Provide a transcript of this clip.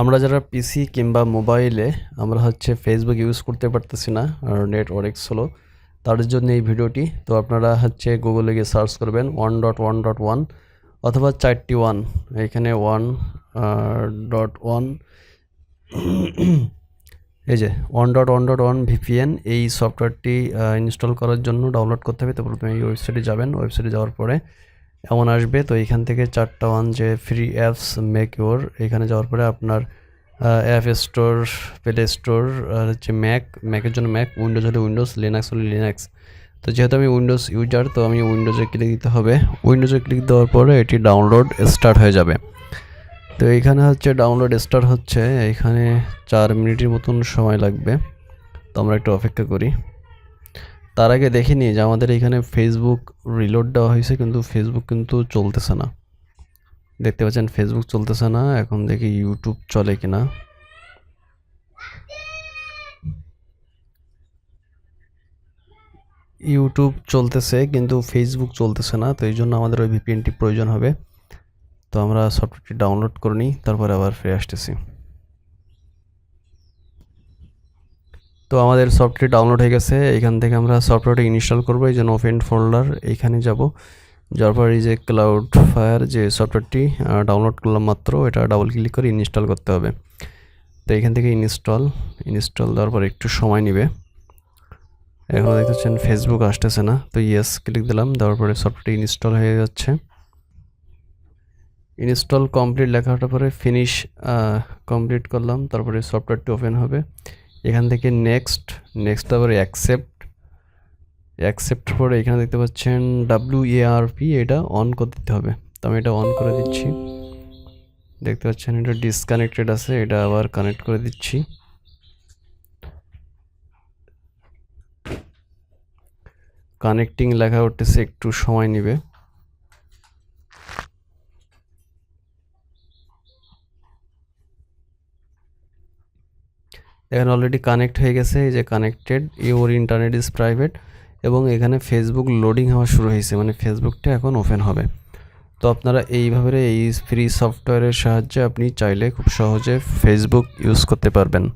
আমরা যারা পিসি কিংবা মোবাইলে আমরা হচ্ছে ফেসবুক ইউজ করতে পারতেছি না, আর নেট অনেক স্লো তাদের জন্য এই ভিডিওটি। তো আপনারা হচ্ছে গুগলে গিয়ে সার্চ করবেন one dot one dot one অথবা চারটি ওয়ান এখানে ওয়ান ডট ওয়ান এই যে one dot one dot one VPN এই সফটওয়্যারটি ইনস্টল করার জন্য ডাউনলোড করতে হবে। তো প্রথমে এই ওয়েবসাইটে যাবেন। ওয়েবসাইটে যাওয়ার পরে এমন আসবে। তো এখান থেকে চারটা ওয়ান যে ফ্রি অ্যাপস মেক ইউর এখানে যাওয়ার পরে আপনার অ্যাপ স্টোর প্লে স্টোর আর হচ্ছে ম্যাক ম্যাকের জন্য ম্যাক উইন্ডোজ হলে উইন্ডোজ লিনাক্স হলে লিনাক্স তো যেহেতু আমি উইন্ডোজ ইউজার তো আমি উইন্ডোজে ক্লিক দিতে হবে। উইন্ডোজে ক্লিক দেওয়ার পরে এটি ডাউনলোড স্টার্ট হয়ে যাবে। তো এইখানে হচ্ছে ডাউনলোড স্টার্ট হচ্ছে। এখানে চার মিনিটের মতন সময় লাগবে। তো আমরা একটু অপেক্ষা করি। তার আগে দেখে নিই যে আমাদের এখানে ফেসবুক রিলোড দেওয়া হয়েছে, কিন্তু ফেসবুক কিন্তু চলতেছে না। দেখতে পাচ্ছেন ফেসবুক চলতেছে না, এখন দেখি ইউটিউব চলে কিনা। ইউটিউব চলতেছে, কিন্তু ফেসবুক চলতেছে না, তো এই জন্য আমাদের ওই ভিপিএনটি প্রয়োজন হবে। তো আমরা সফটওয়্যারটি ডাউনলোড করে নিই, তারপরে আবার ফিরে আসতেছি। তো আমাদের সফটওয়্যার ডাউনলোড হয়ে গেছে। এখান থেকে আমরা সফটওয়্যারটা ইনস্টল করব, এই জন্য ওপেন ফোল্ডার এখানে যাব। যাওয়ার পর এই যে ক্লাউড ফায়ার যে সফটওয়্যারটি ডাউনলোড করলাম মাত্র, এটা ডাবল ক্লিক করে ইনস্টল করতে হবে। তো এখান থেকে ইনস্টল ইনস্টল দেওয়ার পর একটু সময় নেবে। এখন দেখতে পাচ্ছেন ফেসবুক আসতেছে না, তো ইয়েস ক্লিক দিলাম, দেওয়ার পরে সফটওয়্যারটি ইনস্টল হয়ে যাচ্ছে। ইনস্টল কমপ্লিট লেখাটার পরে ফিনিশ কমপ্লিট করলাম, তারপরে সফটওয়্যারটি ওপেন হবে। এখান থেকে নেক্সট নেক্সট তারপরে অ্যাকসেপ্ট অ্যাকসেপ্ট পরে এখানে দেখতে পাচ্ছেন ডাব্লিউ এআরপি এটা অন করে দিতে হবে। তো আমি এটা অন করে দিচ্ছি। দেখতে পাচ্ছেন এটা ডিসকানেক্টেড আছে, এটা আবার কানেক্ট করে দিচ্ছি। কানেক্টিং লেখা উঠতেছে, একটু সময় নেবে। এখানে অলরেডি কানেক্ট হয়ে গেছে, এই যে connected your internet is private এবং এখানে ফেসবুক লোডিং হওয়া শুরু হয়েছে মানে ফেসবুকটা এখন ওপেন হবে। তো আপনারা এইভাবে এই ফ্রি সফটওয়্যারের সাহায্যে আপনি চাইলে খুব সহজে ফেসবুক ইউজ করতে পারবেন।